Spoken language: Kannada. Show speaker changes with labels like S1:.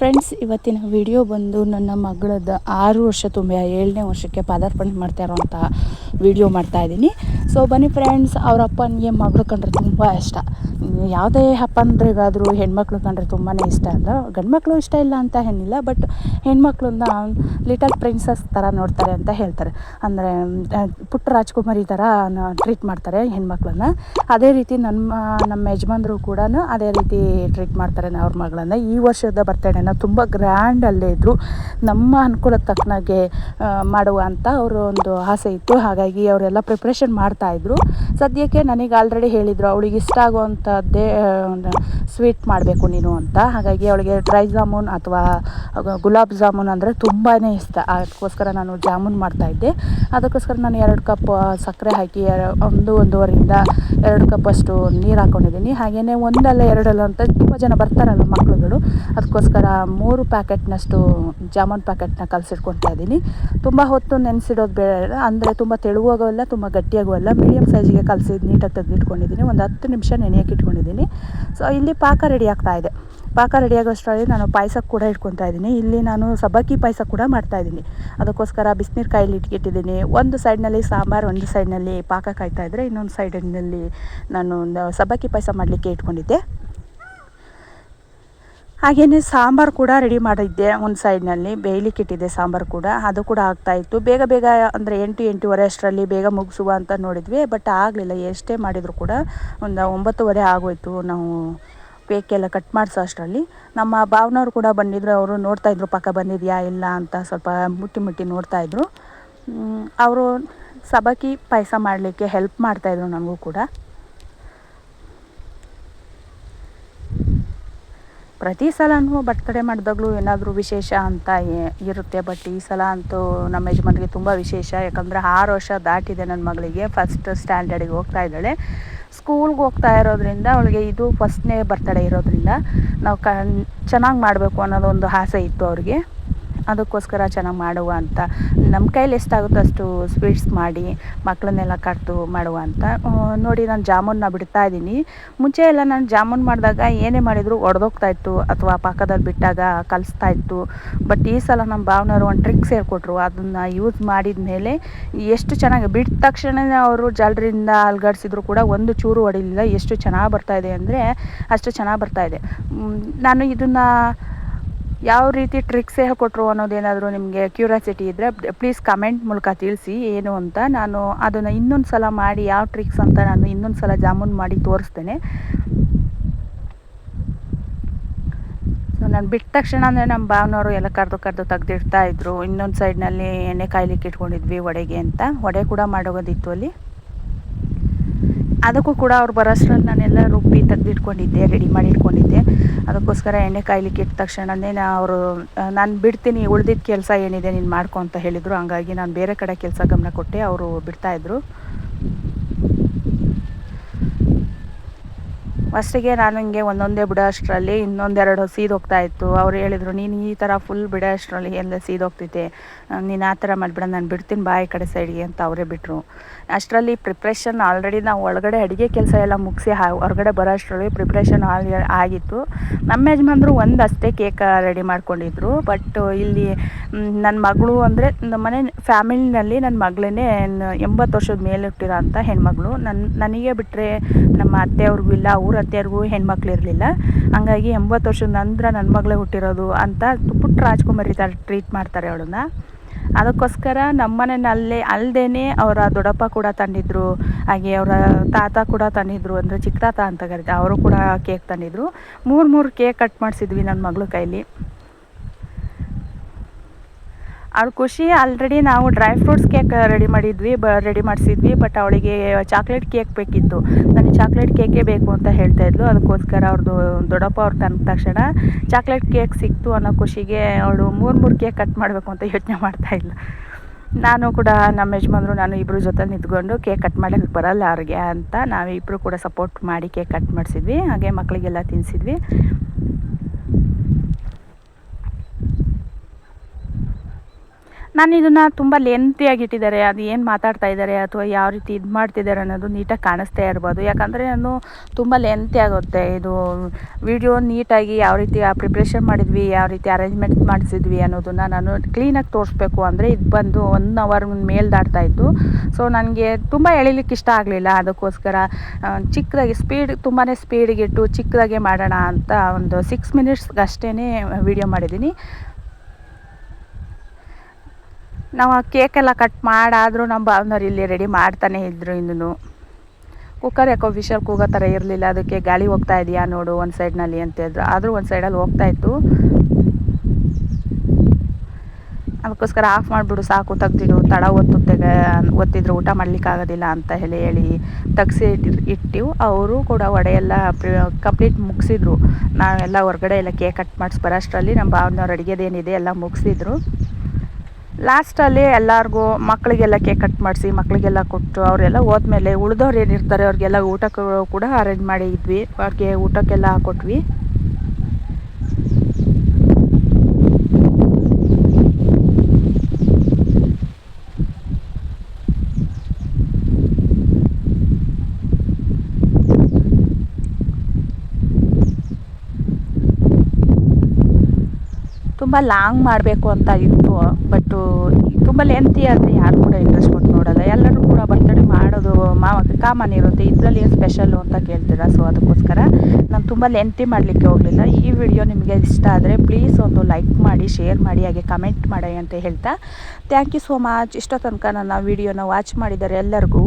S1: ಫ್ರೆಂಡ್ಸ್ ಇವತ್ತಿನ ವಿಡಿಯೋ ಬಂದು ನನ್ನ ಮಗಳದ್ದು ಆರು ವರ್ಷ ತುಂಬ ಏಳನೇ ವರ್ಷಕ್ಕೆ ಪಾದಾರ್ಪಣೆ ಮಾಡ್ತಾ ಇರೋವಂಥ ವಿಡಿಯೋ ಮಾಡ್ತಾ ಇದ್ದೀನಿ. ಸೊ ಬನ್ನಿ ಫ್ರೆಂಡ್ಸ್ ಅವ್ರ ಅಪ್ಪನಿಗೆ ಮಗಳು ಕಂಡ್ರೆ ತುಂಬ ಇಷ್ಟ. ಯಾವುದೇ ಹಬ್ಬಂದ್ರಿಗಾದರೂ ಹೆಣ್ಮಕ್ಳು ಕಂಡ್ರೆ ತುಂಬಾ ಇಷ್ಟ ಅಲ್ಲ? ಗಂಡ್ಮಕ್ಳು ಇಷ್ಟ ಇಲ್ಲ ಅಂತ ಏನಿಲ್ಲ ಬಟ್ ಹೆಣ್ಮಕ್ಳನ್ನ ಲಿಟಲ್ ಪ್ರಿನ್ಸಸ್ ಥರ ನೋಡ್ತಾರೆ ಅಂತ ಹೇಳ್ತಾರೆ. ಅಂದರೆ ಪುಟ್ಟ ರಾಜ್ಕುಮಾರಿ ಥರ ಟ್ರೀಟ್ ಮಾಡ್ತಾರೆ ಹೆಣ್ಮಕ್ಳನ್ನ. ಅದೇ ರೀತಿ ನಮ್ಮ ನಮ್ಮ ಯಜಮಾನ್ರು ಕೂಡ ಅದೇ ರೀತಿ ಟ್ರೀಟ್ ಮಾಡ್ತಾರೆ ಅವ್ರ ಮಗಳನ್ನು. ಈ ವರ್ಷದ ಬರ್ತಡೇನ ತುಂಬ ಗ್ರ್ಯಾಂಡಲ್ಲೇ ಇದ್ದರು ನಮ್ಮ ಅನುಕೂಲಕ್ಕೆ ತಕ್ಕನಾಗೆ ಮಾಡುವ ಅಂತ ಅವರು ಒಂದು ಆಸೆ ಇತ್ತು. ಹಾಗಾಗಿ ಅವರೆಲ್ಲ ಪ್ರಿಪ್ರೇಷನ್ ಮಾಡ್ತಾಯಿದ್ರು ಸದ್ಯಕ್ಕೆ ನನಗೆ ಆಲ್ರೆಡಿ ಹೇಳಿದರು, ಅವಳಿಗೆ ಇಷ್ಟ ಆಗುವಂಥದ್ದೇ ಸ್ವೀಟ್ ಮಾಡಬೇಕು ನೀನು ಅಂತ. ಹಾಗಾಗಿ ಅವಳಿಗೆ ಡ್ರೈ ಜಾಮೂನ್ ಅಥವಾ ಗುಲಾಬ್ ಜಾಮೂನ್ ಅಂದರೆ ತುಂಬಾ ಇಷ್ಟ. ಅದಕ್ಕೋಸ್ಕರ ನಾನು ಜಾಮೂನ್ ಮಾಡ್ತಾಯಿದ್ದೆ ಅದಕ್ಕೋಸ್ಕರ ನಾನು ಎರಡು ಕಪ್ ಸಕ್ಕರೆ ಹಾಕಿ ಒಂದು, ಒಂದೂವರೆಯಿಂದ ಎರಡು ಕಪ್ ಅಷ್ಟು ನೀರು ಹಾಕ್ಕೊಂಡಿದ್ದೀನಿ ಹಾಗೆಯೇ ಒಂದಲ್ಲ ಎರಡಲ್ಲ ಅಂತ ತುಂಬ ಜನ ಬರ್ತಾರಲ್ಲ ಮಕ್ಕಳುಗಳು ಅದಕ್ಕೋಸ್ಕರ ಮೂರು ಪ್ಯಾಕೆಟ್ನಷ್ಟು ಜಾಮೂನ್ ಪ್ಯಾಕೆಟ್ನ ಕಲಸಿಟ್ಕೊತಾ ಇದ್ದೀನಿ. ತುಂಬ ಹೊತ್ತು ನೆನೆಸಿಡೋದು ಬೇಡ. ಅಂದರೆ ತುಂಬ ತೆಳುವಾಗೋಲ್ಲ ತುಂಬ ಗಟ್ಟಿಯಾಗೂ ಅಲ್ಲ. ಮೀಡಿಯಮ್ ಸೈಜಿಗೆ ಕಲಸಿ ನೀಟಾಗಿ ತೆಗೆದಿಟ್ಕೊಂಡಿದ್ದೀನಿ. ಒಂದು ಹತ್ತು ನಿಮಿಷ ನೆನೆಯೋಕೆ ಇಟ್ಕೊಂಡಿದ್ದೀನಿ ಸೊ, ಇಲ್ಲಿ ಪಾಕ ರೆಡಿ ಆಗ್ತಾ ಇದೆ. ಪಾಕ ರೆಡಿ ಆಗೋಷ್ಟರಲ್ಲಿ ನಾನು ಪಾಯಸ ಕೂಡ ಇಟ್ಕೊತಾ ಇದ್ದೀನಿ. ಇಲ್ಲಿ ನಾನು ಸಬ್ಬಕ್ಕಿ ಪಾಯಸ ಕೂಡ ಮಾಡ್ತಾ ಇದ್ದೀನಿ. ಅದಕ್ಕೋಸ್ಕರ ಬಿಸಿನೀರು ಕಾಯಲ್ಲಿ ಇಟ್ಕಿಟ್ಟಿದ್ದೀನಿ. ಒಂದು ಸೈಡ್ನಲ್ಲಿ ಸಾಂಬಾರು, ಒಂದು ಸೈಡ್ನಲ್ಲಿ ಪಾಕ ಕಾಯ್ತಾ ಇದ್ದರೆ ಇನ್ನೊಂದು ಸೈಡಿನಲ್ಲಿ ನಾನು ಸಬ್ಬಕ್ಕಿ ಪಾಯಸ ಮಾಡಲಿಕ್ಕೆ ಇಟ್ಕೊಂಡಿದ್ದೆ. ಹಾಗೆಯೇ ಸಾಂಬಾರು ಕೂಡ ರೆಡಿ ಮಾಡಿದ್ದೆ ಒಂದು ಸೈಡ್ನಲ್ಲಿ ಬೇಯಲಿಕ್ಕೆ ಇಟ್ಟಿದ್ದೆ ಸಾಂಬಾರು ಕೂಡ. ಅದು ಕೂಡ ಆಗ್ತಾಯಿತ್ತು ಬೇಗ ಬೇಗ ಅಂದರೆ ಎಂಟು, ಎಂಟೂವರೆ ಅಷ್ಟರಲ್ಲಿ ಬೇಗ ಮುಗಿಸುವ ಅಂತ ನೋಡಿದ್ವಿ. ಬಟ್ ಆಗಲಿಲ್ಲ. ಎಷ್ಟೇ ಮಾಡಿದರೂ ಕೂಡ ಒಂದು ಒಂಬತ್ತುವರೆ ಆಗೋಯ್ತು ನಾವು ಕೇಕೆಲ್ಲ ಕಟ್ ಮಾಡಿಸೋ ಅಷ್ಟರಲ್ಲಿ. ನಮ್ಮ ಭಾವನವ್ರು ಕೂಡ ಬಂದಿದ್ರು. ಅವರು ನೋಡ್ತಾಯಿದ್ರು ಪಕ್ಕ ಬಂದಿದೆಯಾ? ಇಲ್ಲ? ಅಂತ ಸ್ವಲ್ಪ ಮುಟ್ಟಿ ಮುಟ್ಟಿ ನೋಡ್ತಾಯಿದ್ರು ಅವರು ಸಬಕಿ ಪಾಯಸ ಮಾಡಲಿಕ್ಕೆ ಹೆಲ್ಪ್ ಮಾಡ್ತಾಯಿದ್ರು ನನಗೂ ಕೂಡ. ಪ್ರತಿ ಸಲನೂ ಬರ್ತ್ಡೇ ಮಾಡಿದಾಗಲೂ ಏನಾದರೂ ವಿಶೇಷ ಅಂತ ಇರುತ್ತೆ. ಬಟ್ ಈ ಸಲ ಅಂತೂ ನಮ್ಮ ಯಜಮಾನ್ರಿಗೆ ತುಂಬ ವಿಶೇಷ. ಯಾಕಂದರೆ ಆರು ವರ್ಷ ದಾಟಿದೆ ನನ್ನ ಮಗಳಿಗೆ. ಫಸ್ಟ್ ಸ್ಟ್ಯಾಂಡರ್ಡಿಗೆ ಹೋಗ್ತಾ ಇದ್ದಾಳೆ. ಸ್ಕೂಲ್ಗೆ ಹೋಗ್ತಾ ಇರೋದ್ರಿಂದ ಅವಳಿಗೆ ಇದು ಫಸ್ಟ್ನೇ ಬರ್ತಡೇ ಇರೋದ್ರಿಂದ ನಾವು ಕಣ್ ಚೆನ್ನಾಗಿ ಮಾಡಬೇಕು ಅನ್ನೋದೊಂದು ಆಸೆ ಇತ್ತು ಅವ್ರಿಗೆ. ಅದಕ್ಕೋಸ್ಕರ ಚೆನ್ನಾಗಿ ಮಾಡುವ ಅಂತ. ನಮ್ಮ ಕೈಲಿ ಎಷ್ಟಾಗುತ್ತೋ ಅಷ್ಟು ಸ್ವೀಟ್ಸ್ ಮಾಡಿ ಮಕ್ಕಳನ್ನೆಲ್ಲ ಕರೆದು ಮಾಡುವ ಅಂತ. ನೋಡಿ ನಾನು ಜಾಮೂನ್ನ ಬಿಡ್ತಾ ಇದ್ದೀನಿ. ಮುಂಚೆ ಎಲ್ಲ ನಾನು ಜಾಮೂನ್ ಮಾಡಿದಾಗ ಏನೇ ಮಾಡಿದರೂ ಒಡೆದೋಗ್ತಾ ಇತ್ತು, ಅಥವಾ ಪಾಕದಲ್ಲಿ ಬಿಟ್ಟಾಗ ಕಲಿಸ್ತಾ ಇತ್ತು. ಬಟ್ ಈ ಸಲ ನಮ್ಮ ಭಾವನವರು ಒಂದು ಟ್ರಿಕ್ಸ್ ಸೇರಿಕೊಟ್ರು. ಅದನ್ನು ಯೂಸ್ ಮಾಡಿದ ಮೇಲೆ ಎಷ್ಟು ಚೆನ್ನಾಗಿ, ಬಿಟ್ಟ ತಕ್ಷಣವೇ ಅವರು ಜಾಲರಿಂದ ಅಲ್ಗಾಡಿಸಿದ್ರು ಕೂಡ ಒಂದು ಚೂರು ಹೊಡಿಲಿಲ್ಲ ಎಷ್ಟು ಚೆನ್ನಾಗಿ ಬರ್ತಾ ಇದೆ ಅಂದರೆ ಅಷ್ಟು ಚೆನ್ನಾಗಿ ಬರ್ತಾ ಇದೆ. ನಾನು ಇದನ್ನು ಯಾವ ರೀತಿ ಟ್ರಿಕ್ಸ್ ಹೇಳ್ಕೊಟ್ರು ಅನ್ನೋದೇನಾದರೂ ನಿಮಗೆ ಕ್ಯೂರಿಯಾಸಿಟಿ ಇದ್ದರೆ ಪ್ಲೀಸ್ ಕಮೆಂಟ್ ಮೂಲಕ ತಿಳಿಸಿ ಏನು ಅಂತ. ನಾನು ಅದನ್ನು ಇನ್ನೊಂದು ಸಲ ಮಾಡಿ, ಯಾವ ಟ್ರಿಕ್ಸ್ ಅಂತ ನಾನು ಇನ್ನೊಂದು ಸಲ ಜಾಮೂನ್ ಮಾಡಿ ತೋರಿಸ್ತೇನೆ. ಸೊ ನಾನು ಬಿಟ್ಟ ತಕ್ಷಣ ಅಂದರೆ ನಮ್ಮ ಭಾವನವರು ಎಲ್ಲ ಕರೆದು ಕರೆದು ತೆಗೆದಿಡ್ತಾ ಇದ್ದರು ಇನ್ನೊಂದು ಸೈಡ್ನಲ್ಲಿ ಎಣ್ಣೆ ಕಾಯ್ಲಿಕ್ಕೆ ಇಟ್ಕೊಂಡಿದ್ವಿ ವಡೆಗೆ ಅಂತ. ವಡೆ ಕೂಡ ಮಾಡೋಗೋದಿತ್ತು ಅಲ್ಲಿ. ಅದಕ್ಕೂ ಕೂಡ ಅವ್ರು ಬರೋಷ್ಟ್ರಲ್ಲಿ ನಾನೆಲ್ಲ ರುಬ್ಬಿ ತೆಗೆದಿಟ್ಕೊಂಡಿದ್ದೆ ರೆಡಿ ಮಾಡಿ ಇಟ್ಕೊಂಡಿದ್ದೆ. ಅದಕ್ಕೋಸ್ಕರ ಎಣ್ಣೆ ಕಾಯ್ಲಿಕ್ಕೆ ಇಟ್ಟ ತಕ್ಷಣನೇ ಅವರು ನಾನು ಬಿಡ್ತೀನಿ ಉಳ್ದಿದ್ದ ಕೆಲಸ ಏನಿದೆ ನೀನು ಮಾಡ್ಕೊ ಅಂತ ಹೇಳಿದರು. ಹಂಗಾಗಿ ನಾನು ಬೇರೆ ಕಡೆ ಕೆಲಸ ಗಮನ ಕೊಟ್ಟೆ, ಅವರು ಬಿಡ್ತಾಯಿದ್ರು ಫಸ್ಟಿಗೆ ನಾನು ಹಿಂಗೆ ಒಂದೊಂದೇ ಬಿಡೋ ಅಷ್ಟರಲ್ಲಿ ಇನ್ನೊಂದೆರಡು ಸೀದೋಗ್ತಾ ಇತ್ತು. ಅವ್ರು ಹೇಳಿದರು, ನೀನು ಈ ಥರ ಫುಲ್ ಬಿಡೋ ಅಷ್ಟರಲ್ಲಿ ಎಲ್ಲ ಸೀದೋಗ್ತೈತೆ ನೀನು ಆ ಥರ ಮಾಡಿಬಿಡ, ನಾನು ಬಿಡ್ತೀನಿ ಬಾಯಿ ಕಡೆ ಸೈಡ್ಗೆ ಅಂತ ಅವರೇ ಬಿಟ್ಟರು ಅಷ್ಟರಲ್ಲಿ ಪ್ರಿಪ್ರೇಷನ್ ಆಲ್ರೆಡಿ ನಾವು ಒಳಗಡೆ ಅಡುಗೆ ಕೆಲಸ ಎಲ್ಲ ಮುಗಿಸಿ ಹೊರಗಡೆ ಬರೋ ಅಷ್ಟರಲ್ಲಿ ಪ್ರಿಪ್ರೇಷನ್ ಆಲ್ ಆಗಿತ್ತು. ನಮ್ಮ ಯಜಮಾನ್ರು ಒಂದು ಅಷ್ಟೇ ಕೇಕ್ ರೆಡಿ ಮಾಡ್ಕೊಂಡಿದ್ರು. ಬಟ್ ಇಲ್ಲಿ ನನ್ನ ಮಗಳು ಅಂದರೆ ನಮ್ಮ ಮನೆ ಫ್ಯಾಮಿಲಿನಲ್ಲಿ ನನ್ನ ಮಗಳೇ ಎಂಬತ್ತು ವರ್ಷದ ಮೇಲೆ ಹುಟ್ಟಿರೋ ಅಂತ ಹೆಣ್ಮಗಳು. ನನ್ನ ನನಗೆ ಬಿಟ್ಟರೆ ನಮ್ಮ ಅತ್ತೆಯವ್ರಿಗೂ ಇಲ್ಲ, ಅವ್ರ ಅತ್ತೆಯವ್ರಿಗೂ ಹೆಣ್ಮಕ್ಳು ಇರಲಿಲ್ಲ ಹಂಗಾಗಿ ಎಂಬತ್ತು ವರ್ಷದ ನಂತರ ನನ್ನ ಮಗಳೇ ಹುಟ್ಟಿರೋದು ಅಂತ ಪುಟ್ಟ ರಾಜ್ಕುಮಾರಿ ಥರ ಟ್ರೀಟ್ ಮಾಡ್ತಾರೆ ಅವಳನ್ನ ಅದಕ್ಕೋಸ್ಕರ ನಮ್ಮ ಮನೆಯಲ್ಲೇ ಅಲ್ಲದೇ ಅವರ ದೊಡ್ಡಪ್ಪ ಕೂಡ ತಂದಿದ್ರು ಹಾಗೆ ಅವರ ತಾತ ಕೂಡ ತಂದಿದ್ರು ಅಂದರೆ ಚಿಕ್ಕ ತಾತ ಅಂತ ಕರಿತಾರೆ ಅವರು ಕೂಡ ಕೇಕ್ ತಂದಿದ್ರು ಮೂರು ಮೂರು ಕೇಕ್ ಕಟ್ ಮಾಡಿಸಿದ್ವಿ ನನ್ನ ಮಗಳ ಕೈಲಿ ಅವಳು ಖುಷಿ ಆಲ್ರೆಡಿ ನಾವು ಡ್ರೈ ಫ್ರೂಟ್ಸ್ ಕೇಕ್ ರೆಡಿ ಮಾಡಿದ್ವಿ, ಬ ರೆಡಿ ಮಾಡಿಸಿದ್ವಿ ಬಟ್ ಅವಳಿಗೆ ಚಾಕ್ಲೇಟ್ ಕೇಕ್ ಬೇಕಿತ್ತು. ನನಗೆ ಚಾಕ್ಲೇಟ್ ಕೇಕೇ ಬೇಕು ಅಂತ ಹೇಳ್ತಾ ಇದ್ಲು. ಅದಕ್ಕೋಸ್ಕರ ಅವ್ರದ್ದು ದೊಡ್ಡಪ್ಪ ಅವ್ರು ತಂದ ತಕ್ಷಣ ಚಾಕ್ಲೇಟ್ ಕೇಕ್ ಸಿಕ್ತು ಅನ್ನೋ ಖುಷಿಗೆ ಅವಳು ಮೂರು ಮೂರು ಕೇಕ್ ಕಟ್ ಮಾಡಬೇಕು ಅಂತ ಯೋಚನೆ ಮಾಡ್ತಾ ಇಲ್ಲ ನಾನು ಕೂಡ ನಮ್ಮ ಯಜಮಾನ್ರು, ನಾನು ಇಬ್ಬರು ಜೊತೆ ನಿಂತ್ಕೊಂಡು ಕೇಕ್ ಕಟ್ ಮಾಡೋಕ್ಕೆ ಬರಲ್ಲ ಅವ್ರಿಗೆ ಅಂತ ನಾವಿಬ್ಬರು ಕೂಡ ಸಪೋರ್ಟ್ ಮಾಡಿ ಕೇಕ್ ಕಟ್ ಮಾಡಿಸಿದ್ವಿ. ಹಾಗೆ ಮಕ್ಕಳಿಗೆಲ್ಲ ತಿನ್ನಿಸಿದ್ವಿ ನಾನು ಇದನ್ನು ತುಂಬ ಲೆಂತಿಯಾಗಿ ಇಟ್ಟಿದ್ದಾರೆ. ಅದು ಏನು ಮಾತಾಡ್ತಾ ಇದ್ದಾರೆ ಅಥವಾ ಯಾವ ರೀತಿ ಇದು ಮಾಡ್ತಿದ್ದಾರೆ ಅನ್ನೋದು ನೀಟಾಗಿ ಕಾಣಿಸ್ತಾ ಇರ್ಬೋದು. ಯಾಕಂದರೆ ನಾನು ತುಂಬ ಲೆಂತಿ ಆಗುತ್ತೆ. ಇದು ವಿಡಿಯೋ ನೀಟಾಗಿ ಯಾವ ರೀತಿ ಪ್ರಿಪ್ರೇಷನ್ ಮಾಡಿದ್ವಿ, ಯಾವ ರೀತಿ ಅರೇಂಜ್ಮೆಂಟ್ ಮಾಡಿಸಿದ್ವಿ ಅನ್ನೋದನ್ನು ನಾನು ಕ್ಲೀನಾಗಿ ತೋರಿಸ್ಬೇಕು ಅಂದರೆ ಇದು ಬಂದು ಒನ್ ಅವರ್ ಮೇಲೆ ದಾಟ್ತಾ ಇತ್ತು. ಸೊ ನನಗೆ ತುಂಬ ಎಳಿಲಿಕ್ಕೆ ಇಷ್ಟ ಆಗಲಿಲ್ಲ. ಅದಕ್ಕೋಸ್ಕರ ಚಿಕ್ಕದಾಗಿ ಸ್ಪೀಡ್ ತುಂಬಾ ಸ್ಪೀಡಿಗಿಟ್ಟು ಚಿಕ್ಕದಾಗೆ ಮಾಡೋಣ ಅಂತ ಒಂದು ಸಿಕ್ಸ್ ಮಿನಿಟ್ಸ್ಗಷ್ಟೇ ವಿಡಿಯೋ ಮಾಡಿದ್ದೀನಿ. ನಾವು ಕೇಕೆಲ್ಲ ಕಟ್ ಮಾಡಾದರೂ ನಮ್ಮ ಭಾವನವ್ರು ಇಲ್ಲಿ ರೆಡಿ ಮಾಡ್ತಾನೆ ಇದ್ದರು ಇನ್ನೂ ಕುಕ್ಕರ್ ಯಾಕೋ ವಿಷಲ್ ಕೂಗೋ ಥರ ಇರಲಿಲ್ಲ, ಅದಕ್ಕೆ ಗಾಳಿ ಹೋಗ್ತಾ ಇದೆಯಾ ನೋಡು ಒಂದು ಸೈಡ್ನಲ್ಲಿ ಅಂತ ಹೇಳಿದ್ರು. ಆದರೂ ಒಂದು ಸೈಡಲ್ಲಿ ಹೋಗ್ತಾ ಇತ್ತು. ಅದಕ್ಕೋಸ್ಕರ ಆಫ್ ಮಾಡಿಬಿಡು ಸಾಕು, ತೆಗ್ದಿಡು, ತಡ ಒತ್ತುತ್ತೆ ಒತ್ತಿದ್ರು ಊಟ ಮಾಡ್ಲಿಕ್ಕಾಗೋದಿಲ್ಲ ಅಂತ ಹೇಳಿ ಹೇಳಿ ತೆಗ್ಸಿ ಇಟ್ಟು ಅವರು ಕೂಡ ಒಡೆಯೆಲ್ಲ ಕಂಪ್ಲೀಟ್ ಮುಗಿಸಿದ್ರು. ನಾವೆಲ್ಲ ಹೊರಗಡೆ ಎಲ್ಲ ಕೇಕ್ ಕಟ್ ಮಾಡಿಸಿ ಬರೋಷ್ಟರಲ್ಲಿ ನಮ್ಮ ಭಾವನವ್ರು ಅಡುಗೆದೇನಿದೆ ಎಲ್ಲ ಮುಗಿಸಿದ್ರು. ಲಾಸ್ಟಲ್ಲಿ ಎಲ್ಲರಿಗೂ ಮಕ್ಕಳಿಗೆಲ್ಲ ಕೇಕ್ ಕಟ್ ಮಾಡಿಸಿ ಮಕ್ಕಳಿಗೆಲ್ಲ ಕೊಟ್ಟು ಅವರೆಲ್ಲ ಹೋದ್ಮೇಲೆ ಉಳಿದವ್ರು ಏನಿರ್ತಾರೆ ಅವ್ರಿಗೆಲ್ಲ ಊಟಕ್ಕೆ ಕೂಡ ಅರೇಂಜ್ ಮಾಡಿದ್ವಿ ಅವ್ರಿಗೆ ಊಟಕ್ಕೆಲ್ಲ ಹಾಕೊಟ್ವಿ ತುಂಬ ಲಾಂಗ್ ಮಾಡಬೇಕು ಅಂತ ಇತ್ತು ಬಟ್ಟು ತುಂಬ ಲೆಂತಿ ಆದರೆ ಯಾರು ಕೂಡ ಇಂಟ್ರೆಸ್ಟ್ ಕೊಟ್ಟು ನೋಡಲ್ಲ. ಎಲ್ಲರೂ ಕೂಡ ಬರ್ತಡೇ ಮಾಡೋದು ಮಾ ಕಾಮನ್ ಇರುತ್ತೆ, ಇದರಲ್ಲಿ ಏನು ಸ್ಪೆಷಲ್ಲು ಅಂತ ಕೇಳ್ತೀರಾ? ಸೊ ಅದಕ್ಕೋಸ್ಕರ ನಾನು ತುಂಬ ಲೆಂತಿ ಮಾಡಲಿಕ್ಕೆ ಹೋಗಲಿಲ್ಲ. ಈ ವಿಡಿಯೋ ನಿಮಗೆ ಇಷ್ಟ ಆದರೆ ಪ್ಲೀಸ್ ಒಂದು ಲೈಕ್ ಮಾಡಿ ಶೇರ್ ಮಾಡಿ, ಹಾಗೆ ಕಮೆಂಟ್ ಮಾಡಿ ಅಂತ ಹೇಳ್ತಾ. ಥ್ಯಾಂಕ್ ಯು ಸೋ ಮಚ್ ಇಷ್ಟೋ ತನಕ ನನ್ನ ವಿಡಿಯೋನ ವಾಚ್ ಮಾಡಿದ್ದಾರೆ ಎಲ್ಲರಿಗೂ